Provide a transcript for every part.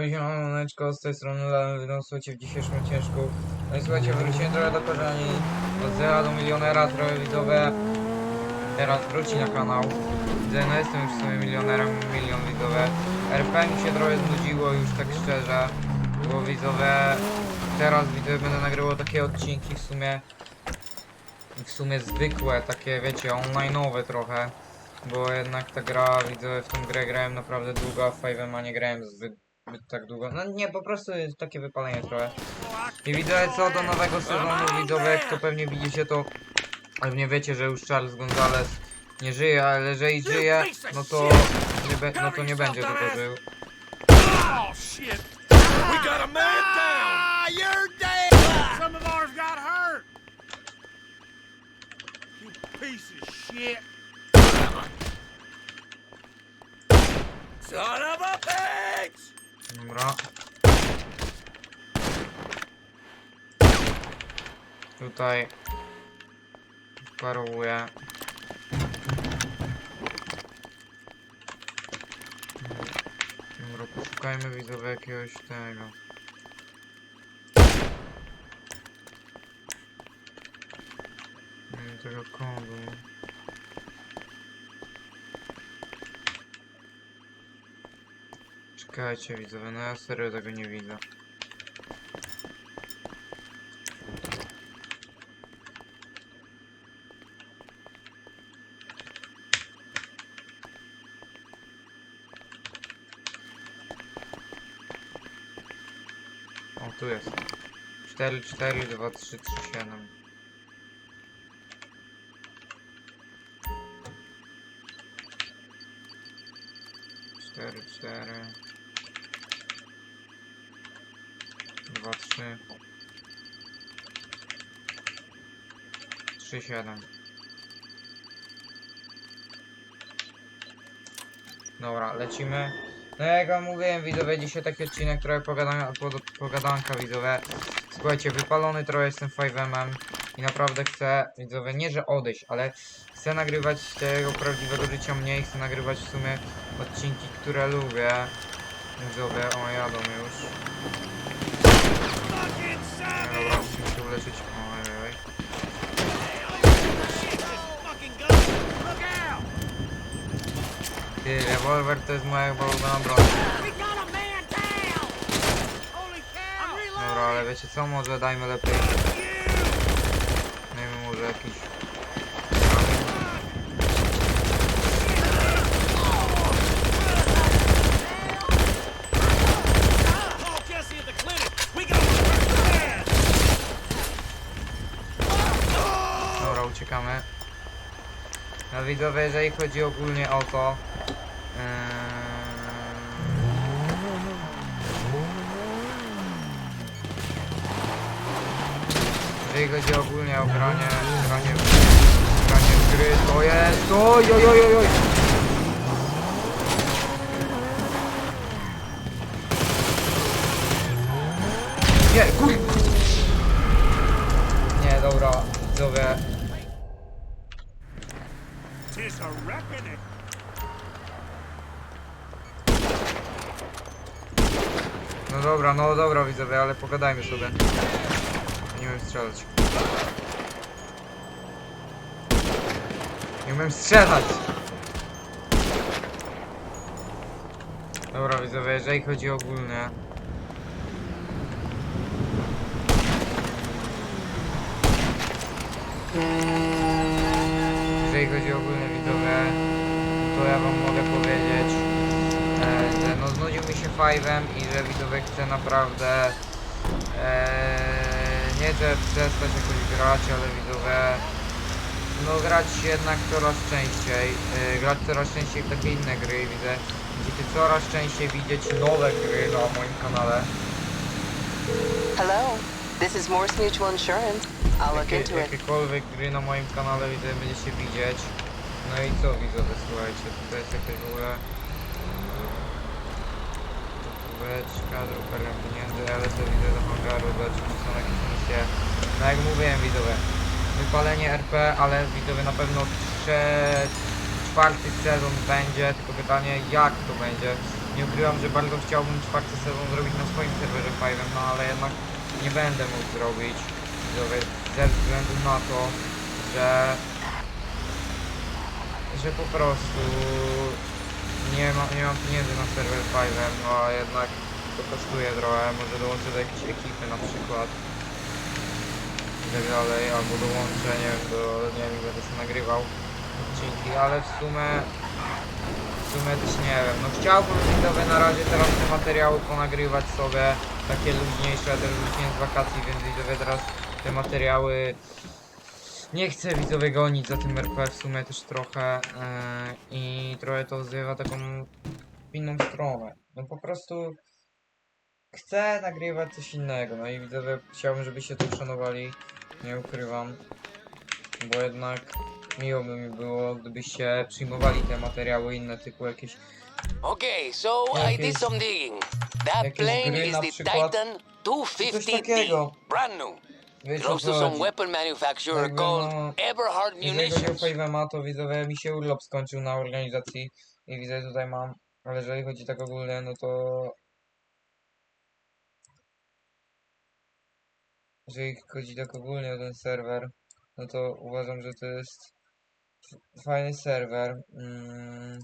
Siemaneczko, z tej strony Lałem, słuchajcie, w dzisiejszym odcinku. No i słuchajcie, wróciłem trochę do korzeni. Od zera do milionera, trochę widzowe Teraz wróci na kanał. Widzę, no jestem już w sumie milionerem, milion widzowe RP mi się trochę znudziło już tak szczerze. Bo widzowe Teraz widzowie będę nagrywał takie odcinki w sumie. W sumie zwykłe, takie wiecie, online'owe trochę. Bo jednak ta gra, widzę, w tą grę grałem naprawdę długo, a w 5 nie grałem zbyt tak długo. No nie, po prostu jest takie wypalenie trochę. I widzę co do nowego sezonu, widzowie, jak to pewnie widzicie, to pewnie wiecie, że już Charles Gonzalez nie żyje, ale jeżeli żyje, no to nie, be, no to nie będzie długo żył. Piece of shit! Son of a bitch! Dobra. Tutaj parowuję. Dobra, poszukajmy widzowie jakiegoś tego. Tego kodu. Czekajcie widzowie, no ja serio tego nie widzę. O, tu jest. 4, 4, 2, 3, 3, 7. 3,7. Dobra, lecimy. No jak wam mówiłem, widzowie, dzisiaj taki odcinek, trochę pogada pogadanka, widzowie. Słuchajcie, wypalony trochę jestem 5mm i naprawdę chcę, widzowie, nie że odejść, ale chcę nagrywać tego prawdziwego życia mniej, chcę nagrywać w sumie odcinki, które lubię. Widzowie, o jadą już. Dobra, się uleczyć. Ty, rewolwer to jest moja ulubiona broń. Dobra, ale wiecie co, może dajmy lepiej. Dajmy może jakiś... Call Jesse at the clinic! We got a Uciekamy. No widzowie, jeżeli chodzi ogólnie o to... Yy... Jeżeli chodzi ogólnie o granie, granie, granie w gry, to jest... Oj, oj, oj, oj, oj. Nie, kur... No dobra, no widzowie, ale pogadajmy sobie. Nie umiem strzelać. Nie umiem strzelać! Dobra widzowie, jeżeli chodzi ogólnie. Jeżeli chodzi ogólnie widzowie, to ja wam mogę powiedzieć, e, że no znudził mi się Five'em i że widzowie chcę naprawdę e, nie że przestać jakoś grać, ale widzowie no grać jednak coraz częściej, e, grać coraz częściej w takie inne gry widzę, będziecie coraz częściej widzieć nowe gry na moim kanale. Hello, this is Morse Mutual Insurance. I'll look into it. jakiekolwiek gry na moim kanale widzę, będziecie widzieć. No i co widzowie, słuchajcie, tutaj jest jakaś w ogóle Kubeczka, drukarnia pieniędzy, ale to widzę do hangaru, zobaczymy są jakieś misje. No jak mówiłem widzowie, wypalenie RP, ale widzowie na pewno trze... czwarty sezon będzie, tylko pytanie jak to będzie. Nie ukrywam, że bardzo chciałbym czwarty sezon zrobić na swoim serwerze 5, no ale jednak nie będę mógł zrobić widzowie, ze względu na to, że że po prostu nie, ma, nie mam pieniędzy na serwer 5, no a jednak to kosztuje trochę, może dołączę do jakiejś ekipy na przykład. I tak dalej, albo dołączę, nie wiem, do, nie wiem, będę sobie nagrywał odcinki, ale w sumie w sumie też nie wiem, no chciałbym widzowie na razie teraz te materiały ponagrywać sobie, takie luźniejsze, ja też wróciłem z wakacji, więc widzowie teraz te materiały nie chcę widzowie gonić za tym RP w sumie też trochę yy, i trochę to zjawia taką inną stronę. No po prostu chcę nagrywać coś innego, no i widzowie chciałbym, żebyście to uszanowali, nie ukrywam, bo jednak miło by mi było, gdybyście przyjmowali te materiały inne typu jakieś Okay, so I Jakieś- did some digging. That plane gry is the przykład. Titan Coś 250D. takiego. Brand new. Close co to chodzi. weapon manufacturer Jakby, called no, Eberhard Jeżeli chodzi o Munitions. Fajwema, to widzowie mi się urlop skończył na organizacji i widzę tutaj mam, ale jeżeli chodzi tak ogólnie, no to jeżeli chodzi tak ogólnie o ten serwer, no to uważam, że to jest fajny serwer. Mm,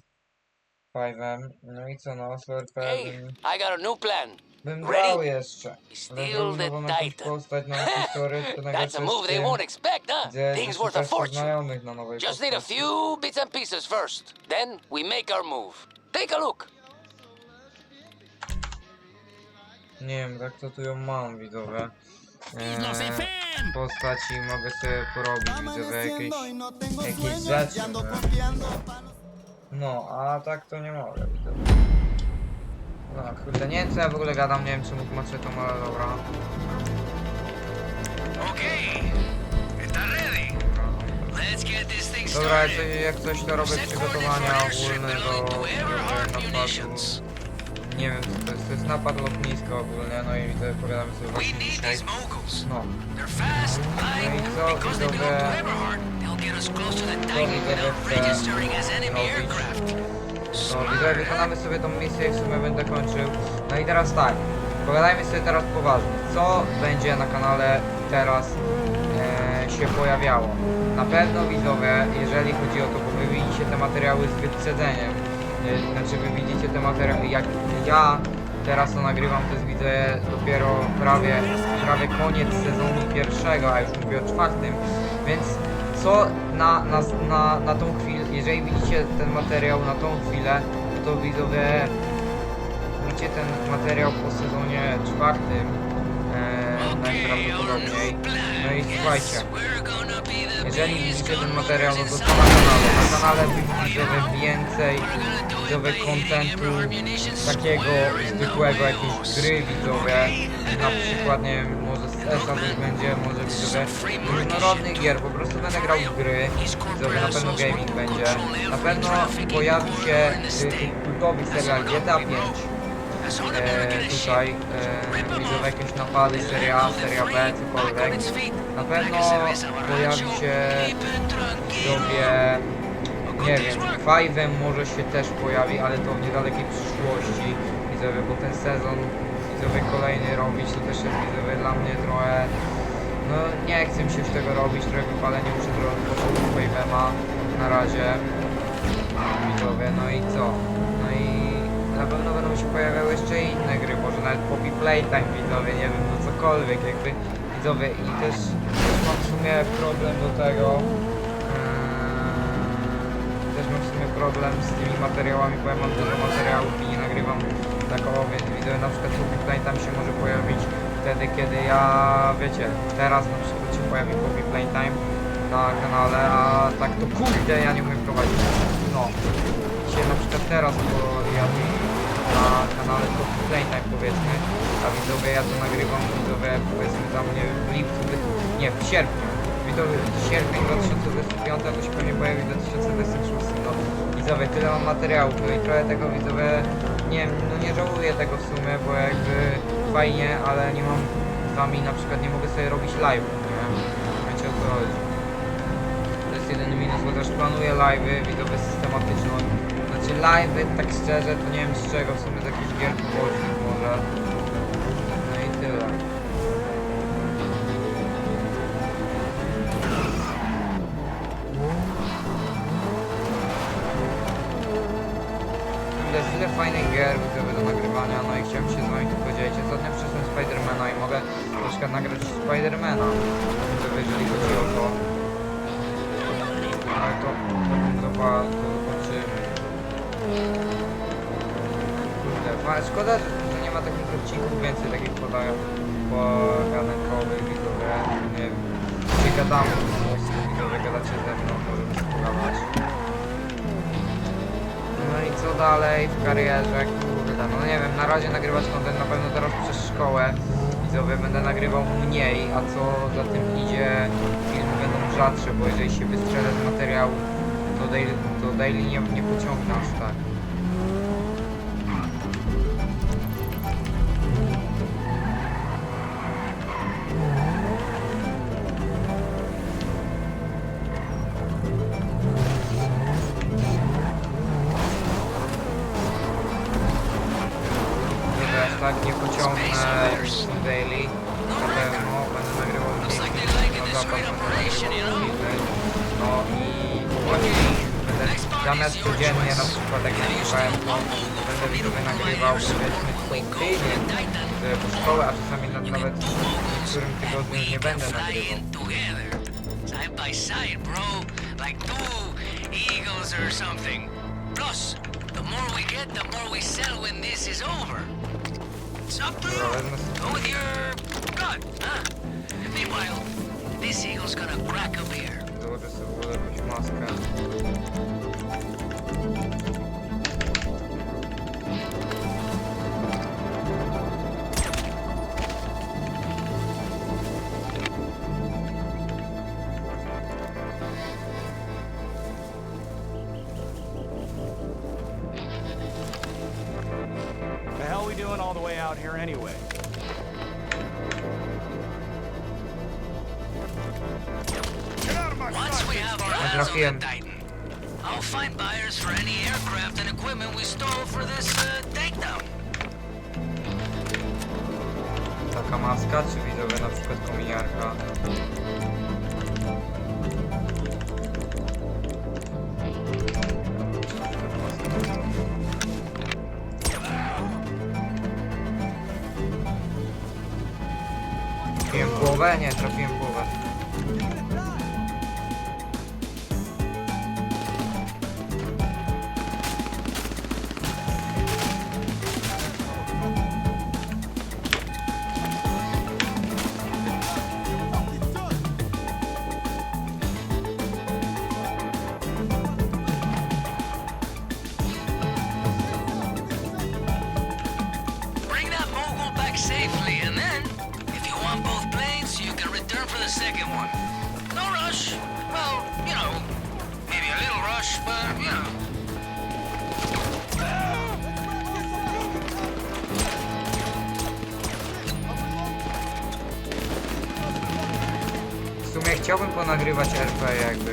Fajwem. No i co, no, OSLRP Hey, bym, I got a new plan. Bym ready? brał jeszcze. Zrobił the Titan. postać, to That's a move they won't expect, huh? Thing's worth a fortune. na nowej Just need a few bits and pieces first. Then we make our move. Take a look. Nie wiem, tak to tu ją mam, widzowie. No se Eee, postaci mogę sobie porobić, widzowie, jakieś, jakieś rzeczy. No, a tak to nie mogę, widzowie. No, kurde, nie wiem co ja w ogóle gadam, nie wiem czemu tłumaczę to, ale dobra. Okay. Está ready. Let's get this thing Dobra, jak jak coś to robię przygotowania ogólne do napadu. Nie wiem co to jest, to jest napad lotnisko ogólnie, no i widzę, pogadamy sobie We właśnie need dzisiaj. these moguls. No, They're fast, No i co, because they belong to Eberhard. They'll get us close to the Co Titan widzowie without chcę registering as enemy robić? aircraft. No, widzowie, wykonamy sobie tą misję i w sumie będę kończył. No i teraz tak, pogadajmy sobie teraz poważnie. Co będzie na kanale teraz e, się pojawiało? Na pewno widzowie, jeżeli chodzi o to, bo wy widzicie te materiały z wyprzedzeniem. E, znaczy wy widzicie te materiały, jak ja teraz to nagrywam, to jest widzę dopiero prawie, prawie koniec sezonu pierwszego, a już mówię o czwartym, więc co na, na, na, na tą chwilę, jeżeli widzicie ten materiał na tą chwilę, to widzowie widzicie ten materiał po sezonie czwartym e, najprawdopodobniej. No i słuchajcie, jeżeli widzicie ten materiał, no to na kanale? Na kanale widzowie więcej widzowie kontentu takiego zwykłego, jakiejś gry widzowie, na przykład nie wiem, może z ESA coś będzie, może widzowie różnorodnych gier, po prostu będę grał w gry, widzowie, na pewno gaming będzie, na pewno pojawi się kultowy serial GTA 5, e, tutaj e, widzowie jakieś napady, seria A, seria B, cokolwiek, na pewno pojawi się widzowie nie wiem, Five'em może się też pojawi, ale to w niedalekiej przyszłości widzowie, bo ten sezon widzowie kolejny robić to też jest widzowie dla mnie trochę no nie chcę mi się już tego robić, trochę wypalenie muszę trochę początku Five'ema na razie widzowie, no i co? No i na pewno będą się pojawiały jeszcze inne gry, może nawet Poppy Playtime widzowie, nie wiem, no cokolwiek jakby widzowie i też, też mam w sumie problem do tego w sumie problem z tymi materiałami, bo ja mam dużo materiałów i nie nagrywam takowo, widzę na przykład Poppy Playtime się może pojawić wtedy, kiedy ja, wiecie, teraz na przykład się pojawi Poppy Playtime na kanale, a tak to kurde, ja nie umiem prowadzić. No, się na przykład teraz pojawi na kanale Poppy Playtime powiedzmy, a widzowie ja to nagrywam, widzowie powiedzmy tam, nie wiem, w lipcu, nie, w sierpniu. Widzowie, sierpień 2025 to się pewnie pojawi w 2026, no. Widzowie, tyle mam materiałów, no i trochę tego widzowie, nie no nie żałuję tego w sumie, bo jakby fajnie, ale nie mam z wami na przykład, nie mogę sobie robić live, nie? Wiecie o co chodzi. To jest jedyny minus, bo też planuję live'y, widzowie systematyczną, na Znaczy live, tak szczerze, to nie wiem z czego, w sumie z jakichś gier pobocznych może. Fajnych gier widzowie do nagrywania, no i chciałem się z wami tu podzielić. Ostatnio przyszłem Spidermana i mogę troszkę nagrać Spidermana. Widzowie, jeżeli chodzi o to. Ale to, to chyba to zobaczymy. Kurde, szkoda, że nie ma takich odcinków więcej takich podają pogadankowych widzowie, nie wiem. Gadamy widzowie gadacie ze mną, możemy się pogadać. Co dalej w karierze? Kurde, no nie wiem, na razie nagrywać content na pewno teraz przez szkołę. Widzowie będę nagrywał mniej, a co za tym idzie, filmy będą rzadsze, bo jeżeli się wystrzelę z materiału, to daily, to daily nie, nie pociągnę aż tak. W którym tygodniu nie będę nagrywał. Flying together, side by side, bro, like two eagles or something. Plus, the more we get, the more we sell when this is over. It's up to you. Go with your gut, huh? Meanwhile, this eagle's gonna crack a beer. We have our eyes on Natrafiłem. the Titan, I'll find buyers for any aircraft and equipment we stole for this uh, takedown. Taka maska, czy widzowie na przykład kominiarka? Trafiłem głowę? Nie, trafiłem głowę. Return for the second one. No rush. Well, you know, maybe a little rush, but, you know. W sumie chciałbym ponagrywać RP jakby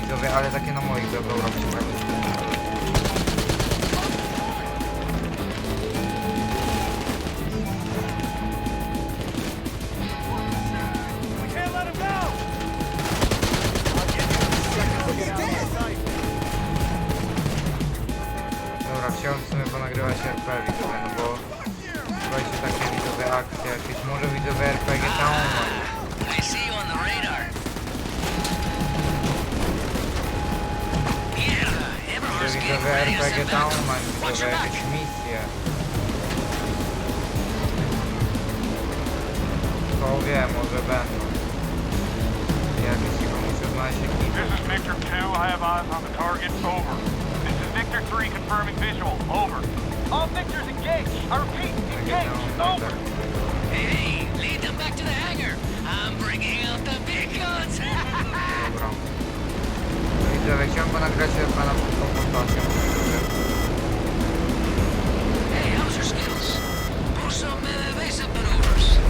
widzowie, ale takie na moich developach We akcje jakieś, może widzowe RPG Town I see you on the radar. Mierda, Może everyone's getting ready to send back. Watch your back. To wiem, może będą Jakieś chyba muszę znaleźć ekipę This is Victor 2. I have eyes on the target. Over. This is Victor 3 confirming visual. Over. All Victors engaged. I repeat, RPG engaged. Over. Hey, lead them back to the hangar. I'm bringing out the big guns. Hey, how's your skills? Pull some uh, evasive maneuvers.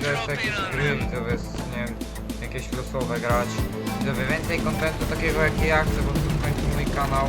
bardziej to jest jakieś gry widzowie, z, nie wiem, jakieś losowe grać. Widzowie, więcej kontentu takiego jak ja chcę, bo to w mój kanał.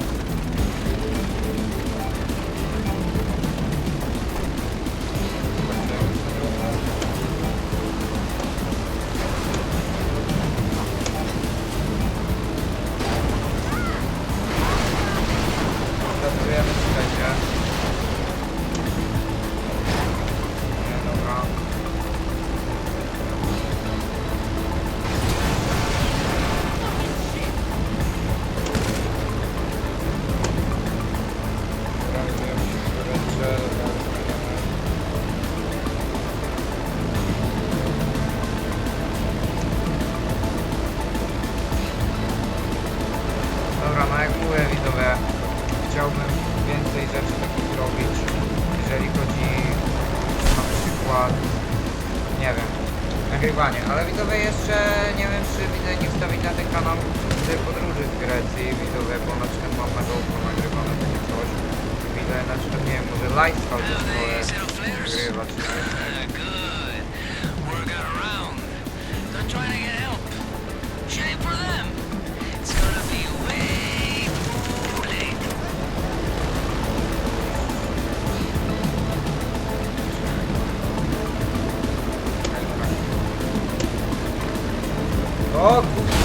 Toco.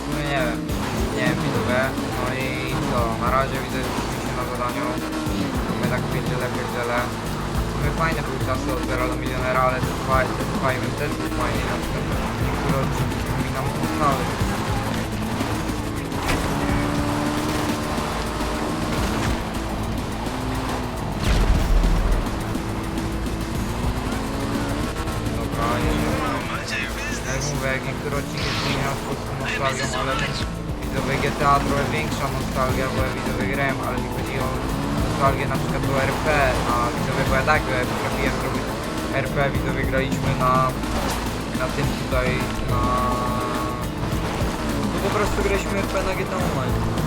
w sumie nie wiem. Nie wiem widzowie. No i to, na razie widzę, że się na zadaniu. My tak pierdziele, pierdziele. No były fajne były czasy od 0 do milionera, ale te dwa, te dwa event też były fajne. Na przykład niektóre odcinki przypominam poznały. Dobra, jeszcze. Jak niektóre odcinki przypominam poznały nostalgią, ale widzowie GTA trochę większa nostalgia, bo ja widzowie grałem, ale mi chodzi o nostalgię na przykład do RP, a widzowie, bo ja tak bo ja potrafiłem zrobić RP, widzowie graliśmy na, na tym tutaj, na... No po prostu graliśmy RP na GTA Online.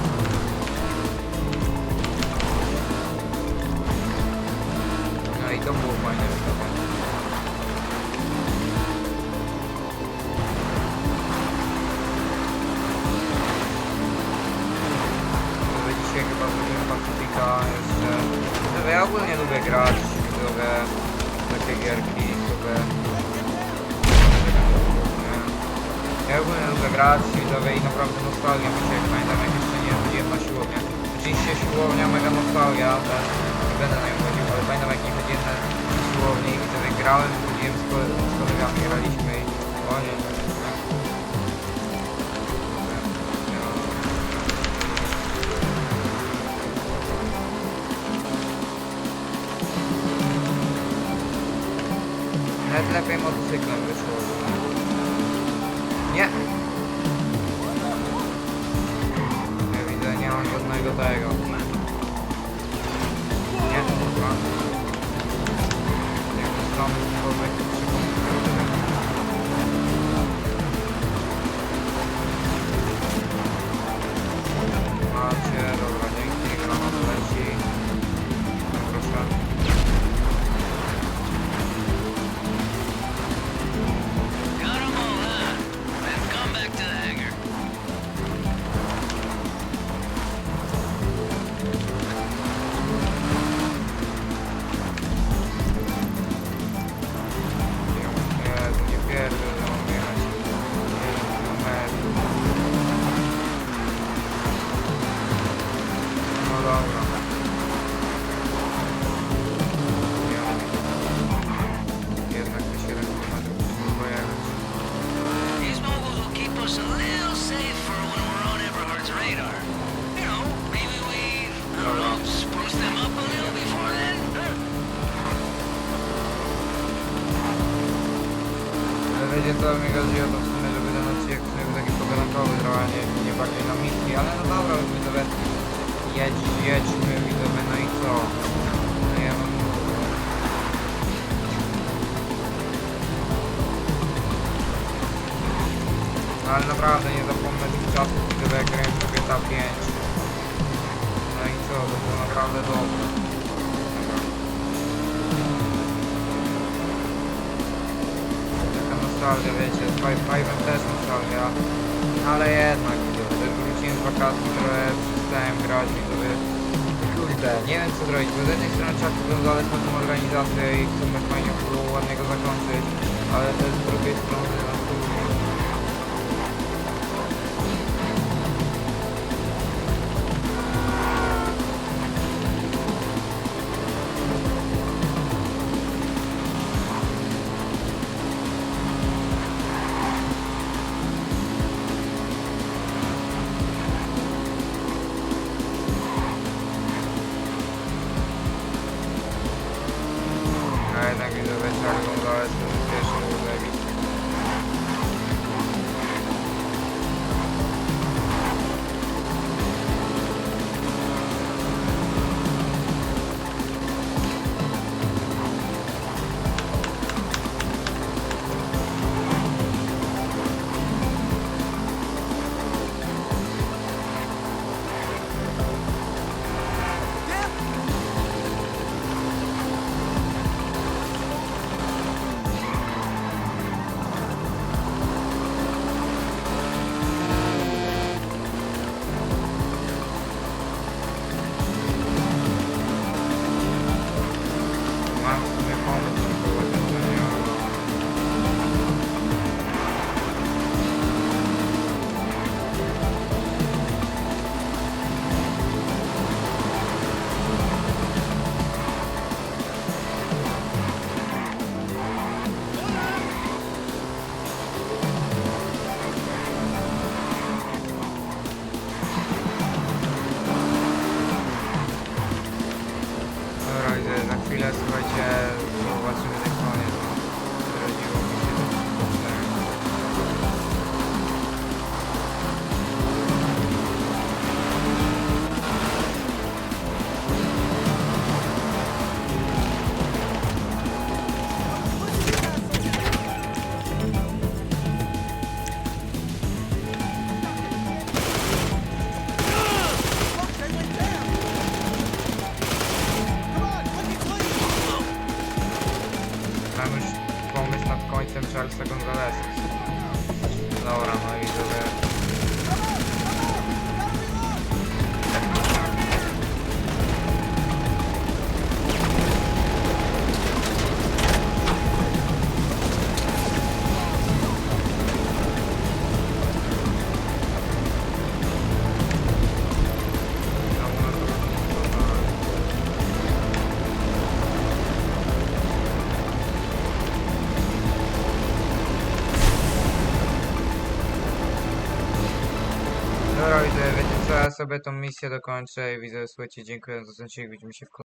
Nawet lepiej motocyklem wyszło. Nie! Nie widzę, nie mam żadnego tego. Nie, chyba. Jak to strony człowiek. to było naprawdę dobre. Taka nostalgia, wiecie, z Five Five'em też nostalgia, ale jednak, gdy wróciłem z wakacji, trochę przestałem grać i sobie, kurde, nie wiem co zrobić, bo z jednej strony trzeba przyglądać na tą organizację i chcemy tak fajnie było ładnie go zakończyć, ale też z drugiej strony, no, Alright, thank you for watching guys. Sakın kazarsın. sobie tą misję dokończę i widzę, słuchajcie, dziękuję za ten odcinek, widzimy się w kolejnym.